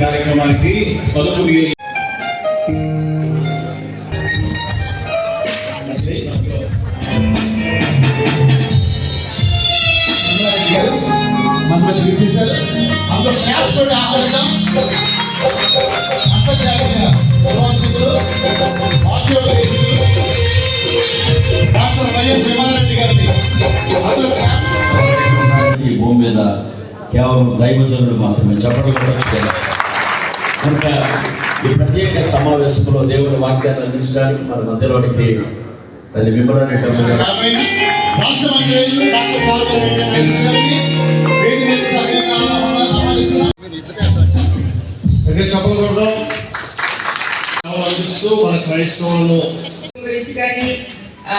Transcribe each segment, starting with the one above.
కార్యక్రమానికి పలుకు ఈ భూమి మీద కేవలం దైవజనుడు మాత్రమే. చెప్పడం కూడా కనుక ఈ ప్రత్యేక సమావేశంలో దేవుని వాక్యాన్ని అందించడానికి మన మధ్యలోనికి తల్లి చెప్పకూడదు ఆహ్వానిస్తూ మన క్రైస్తవులను గురించి కానీ ఆ,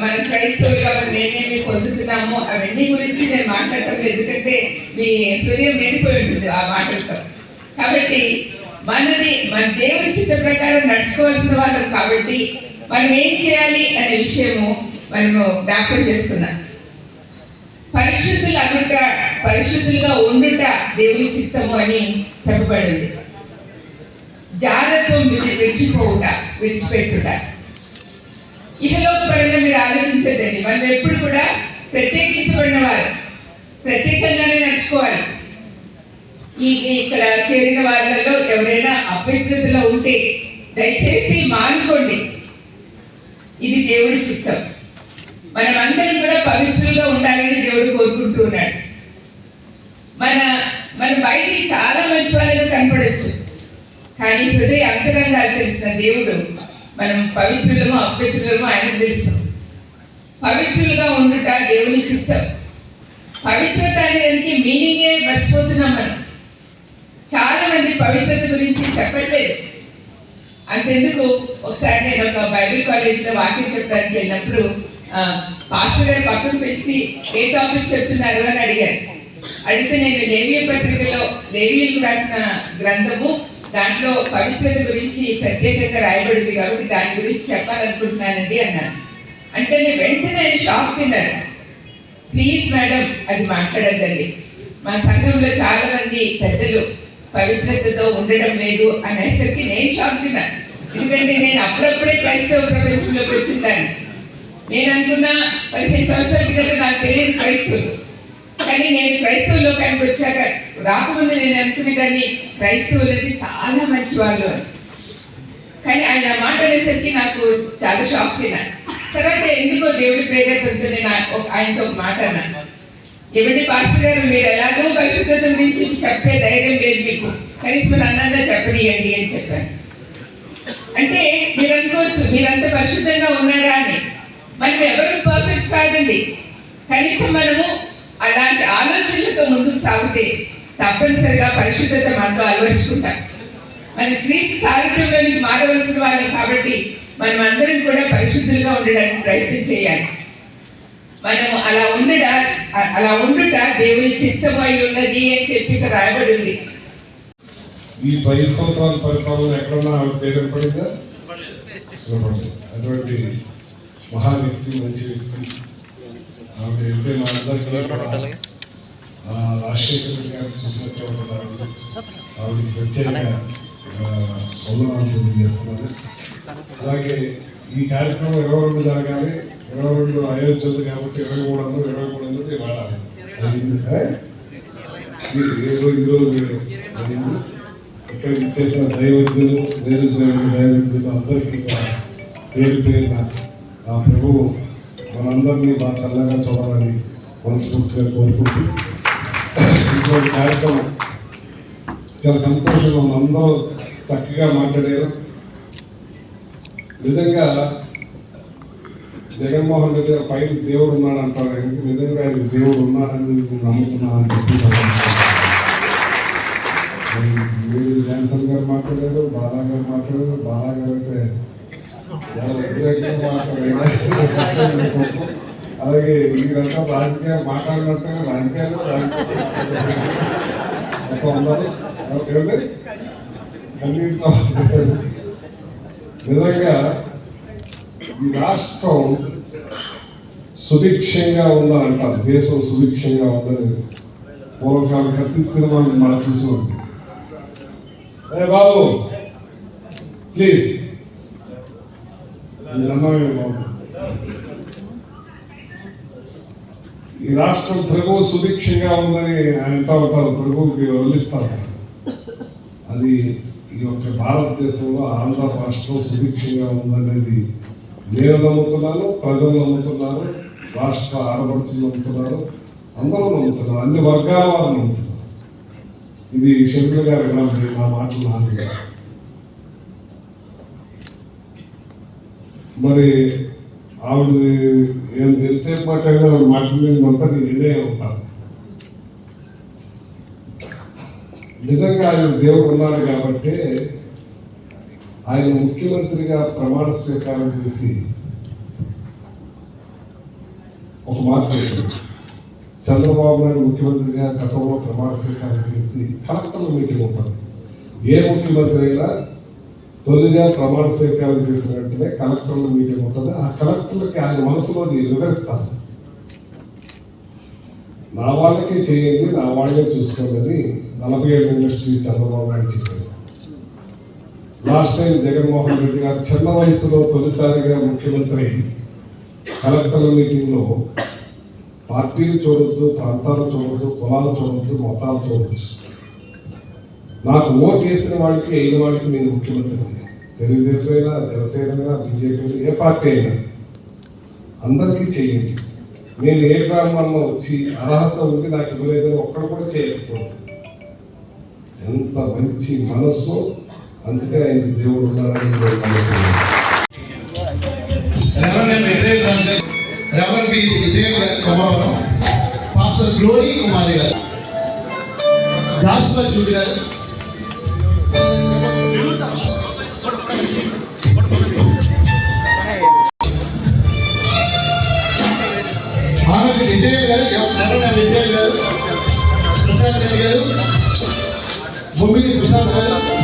మన క్రైస్తవులుగా మనం ఏమేమి పొందుతున్నామో అవన్నీ గురించి నేను మాట్లాడటం లేదు. ఎందుకంటే మీ హృదయం నిండిపోయి ఉంటుంది ఆ మాటలతో. కాబట్టి మనది మన దేవుని చిత్త ప్రకారం నడుచుకోవాల్సిన వాళ్ళం కాబట్టి మనం ఏం చేయాలి అనే విషయము మనము జ్ఞాపకం చేసుకున్నాం. పరిశుద్ధులు అనుట పరిశుద్ధులుగా ఉండుట దేవుని చిత్తము అని చెప్పబడింది. జాగ్రత్తం విడిచిపోవుట విడిచిపెట్టుట. ఇహలోక పరంగా మీరు ఆలోచించదండి మనం ఎప్పుడు కూడా ప్రత్యేకించబడిన వారు. ప్రత్యేకంగానే నడుచుకోవాలి. ఈ ఇక్కడ చేరిన వాళ్ళలో ఎవరైనా అపవిత్రతలో ఉంటే దయచేసి మానుకోండి. ఇది దేవుడి చిత్తం. మనం అందరం కూడా పవిత్రులుగా ఉండాలని దేవుడు కోరుకుంటూ ఉన్నాడు. మన మన బయటికి చాలా మంచి వాళ్ళగా కనపడచ్చు. కానీ హృదయ అంతరంగాలు తెలిసిన దేవుడు మనం పవిత్రులము అపవిత్రులము ఆయన తెలుసు. పవిత్రులుగా ఉండుట దేవుని చిత్తం. పవిత్రత అనేది మీనింగే మర్చిపోతున్నాం మనం. చాలా మంది పవిత్రత గురించి చెప్పట్లేదు. అంతెందుకు? ఒకసారి నేను ఒక బైబిల్ కాలేజ్లో వాక్యం చెప్పడానికి వెళ్ళినప్పుడు పాస్టర్ గారు పక్కకు పిలిచి ఏ టాపిక్ చెప్తున్నారు? అని అడిగారు. అడిగితే నేను లేవియ పత్రికలో లేవియలు రాసిన గ్రంథము దాంట్లో పవిత్రత గురించి ప్రత్యేకంగా రాయబడింది కాబట్టి దాని గురించి చెప్పాలనుకుంటున్నానండి అన్నాను. అంటే నేను వెంటనే షాక్ తిన్నాను. ప్లీజ్ మేడం అది మాట్లాడద్దండి. మా సంఘంలో చాలా మంది పెద్దలు పవిత్రతతో ఉండడం లేదు అనేసరికి నేను షాక్ తిన్నాను ఎందుకంటే నేను అప్పుడప్పుడే క్రైస్తవ ప్రపంచంలోకి వచ్చిందాన్ని నేను అనుకున్నా పదిహేను సంవత్సరాల క్రితం నాకు తెలియదు క్రైస్తవులు. కానీ నేను క్రైస్తవ లోకానికి వచ్చాక రాకముందు నేను అనుకునేదాన్ని క్రైస్తవులు అంటే చాలా మంచి వాళ్ళు అని. కానీ ఆయన మాట అనేసరికి నాకు చాలా షాక్ తిన్నాను తర్వాత ఎందుకో దేవుడి ప్రేరేపణతో నేను ఆయనతో ఒక మాట అన్నాను. ఏమంటే పాస్టర్ గారు మీరు ఎలాగో పరిశుద్ధత గురించి చెప్పే ధైర్యం లేదు మీకు. కనీసం నన్నన్నా చెప్పనియండి అని చెప్పాను. అంటే మీరు అనుకోవచ్చు మీరంత పరిశుద్ధంగా ఉన్నారా అని. మనం ఎవరు పర్ఫెక్ట్ కాదండి. కనీసం మనము అలాంటి ఆలోచనలతో ముందుకు సాగితే తప్పనిసరిగా పరిశుద్ధత మనలో అలవర్చుకుంటాం. మన క్రీస్తు సారథ్యంలోనికి మారవలసిన వాళ్ళం కాబట్టి మనం అందరం కూడా పరిశుద్ధులుగా ఉండడానికి ప్రయత్నం చేయాలి. మనము అలా ఉండడానికి అలా ఉండుట దేవుని చిత్తమై ఉన్నది అని చెప్పి ఇక్కడ రాయబడి ఉంది. ఈ పది సంవత్సరాల పరిపాలన ఎక్కడన్నా పేరు పడిందా. అటువంటి మహా వ్యక్తి మంచి వ్యక్తి. ఆవిడ అంటే మా అందరికీ రాజశేఖర రెడ్డి గారిని చూసినట్టు ఆవిడ? ప్రత్యేక వందనాలు తెలియజేస్తున్నారు అలాగే ఈ కార్యక్రమం రెండు జరగాలి? ఇరవై రెండు కాబట్టి ఇరవై మూడు వందలు ఇరవై మూడు వందలు వాడాలి ఈ- ఈరోజు ఇక్కడ ఇచ్చేసిన దైవజ్ఞులు వేరు వేరు దైవజ్ఞులు అందరికీ పేరు పేరున ఆ ప్రభువు మనందరినీ బాగా చల్లగా చూడాలని మనస్ఫూర్తిగా కోరుకుంటూ ఇటువంటి కార్యక్రమం చాలా సంతోషంగా ఉంది. అందరూ చక్కగా మాట్లాడారు. నిజంగా జగన్మోహన్ రెడ్డి గారు పైన దేవుడు ఉన్నాడు అంటారు కానీ నిజంగా ఆయన దేవుడు ఉన్నాడని నేను నమ్ముతున్నాను. అని చెప్పి మీరు జాన్సన్ గారు మాట్లాడారు బాలా గారు మాట్లాడారు బాలా గారు అయితే చాలా వ్యతిరేకంగా మాట్లాడారు. అలాగే మీరంతా రాజకీయాలు మాట్లాడినట్టు రాజకీయాలు రాజకీయాలు. మొత్తం అందరూ ఎవరికేమండి అన్నింటితో నిజంగా ఈ రాష్ట్రం సుభిక్షంగా ఉందంట దేశం సుభిక్షంగా ఉందని పూర్వకాలం కత్తి సినిమాని మనం చూసాం బాబు ప్లీజ్ అన్నమే బాబు. ఈ రాష్ట్రం ప్రభువు సుభిక్షంగా ఉందని అంటా ఉంటారు. ప్రభువుకి వెళ్ళిస్తారు అది ఈ యొక్క భారతదేశంలో ఆంధ్ర రాష్ట్రం సుభిక్షంగా ఉందనేది నేను నమ్ముతున్నాను ప్రజలు నమ్ముతున్నారు రాష్ట్ర ఆడపడుచులు నమ్ముతున్నారు అందరూ నమ్ముతున్నారు అన్ని వర్గాల వారు నమ్ముతున్నారు. ఇది శంకర్ గారు వినాలి నా మాటలు నాది మరి ఆవిడ ఎంతసేపు మాట్లాడిన మాట్లాడినంతా నేనే ఇదే ఉంటాను. నిజంగా ఆయన దేవుడు ఉన్నాడు కాబట్టి ఆయన ముఖ్యమంత్రిగా ప్రమాణ స్వీకారం చేసి ఒక మాట చెప్పాడు చంద్రబాబు నాయుడు ముఖ్యమంత్రిగా గతంలో ప్రమాణ స్వీకారం చేసి కలెక్టర్ల మీటింగ్ ఉంటుంది. ఏ ముఖ్యమంత్రి అయినా తొలిగా ప్రమాణ స్వీకారం చేసిన వెంటనే కలెక్టర్ల మీటింగ్ ఉంటుంది. ఆ కలెక్టర్లకి ఆయన మనసులో వివరిస్తారు నా వాళ్ళకే చేయండి నా వాళ్ళే చూసుకోండి అని నలభై ఏడు ఇండస్ట్రీ చంద్రబాబు నాయుడు చెప్పారు. లాస్ట్ టైం జగన్మోహన్ రెడ్డి గారు చిన్న వయసులో తొలిసారిగా ముఖ్యమంత్రి కలెక్టర్ మీటింగ్లో పార్టీలు చూడొద్దు ప్రాంతాలు చూడొద్దు కులాలు చూడొద్దు మతాలు చూడొచ్చు నాకు ఓటు వేసిన వాడికి అయిన వాడికి నేను ముఖ్యమంత్రి తెలుగుదేశం అయినా జనసేన అయినా బీజేపీ ఏ పార్టీ అయినా. అందరికీ చేయండి. నేను ఏ గ్రామంలో వచ్చి అర్హత ఉంది నాకు ఇవ్వలేదని ఒక్కడు కూడా చేయకపోతుంది ఎంత మంచి మనస్సు అందుకే ఆయన దేవుడు ఉన్నాడని నేను బి విజయ్ గారు సమావరం పాస్టర్ గ్లోరీ కుమారి గారు. దాసుల జూడి గారు. విజయ్ గారు విజయ్ గారు ప్రసాద్ రెడ్డి గారు బొమ్మిది ప్రసాద్ గారు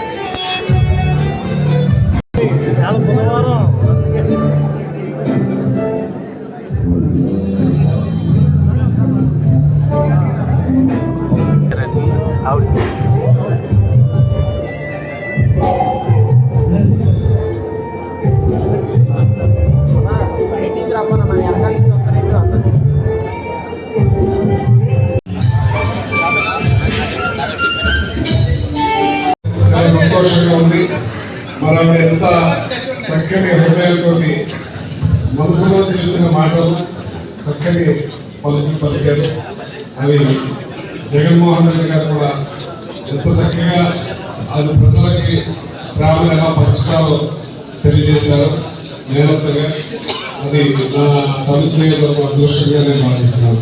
సంతోషంగా ఉంది. మనం ఎంత చక్కని హృదయంతో మనసులో చూసిన మాటలు చక్కని పలుకు పలికారు. అవి జగన్మోహన్ రెడ్డి గారు కూడా ఎంత చక్కగా అది ప్రజలకి గ్రామం ఎలా పరచాలో తెలియజేశారు. నేనంతగా అది నా తల్లి అదృష్టంగా నేను భావిస్తున్నాను.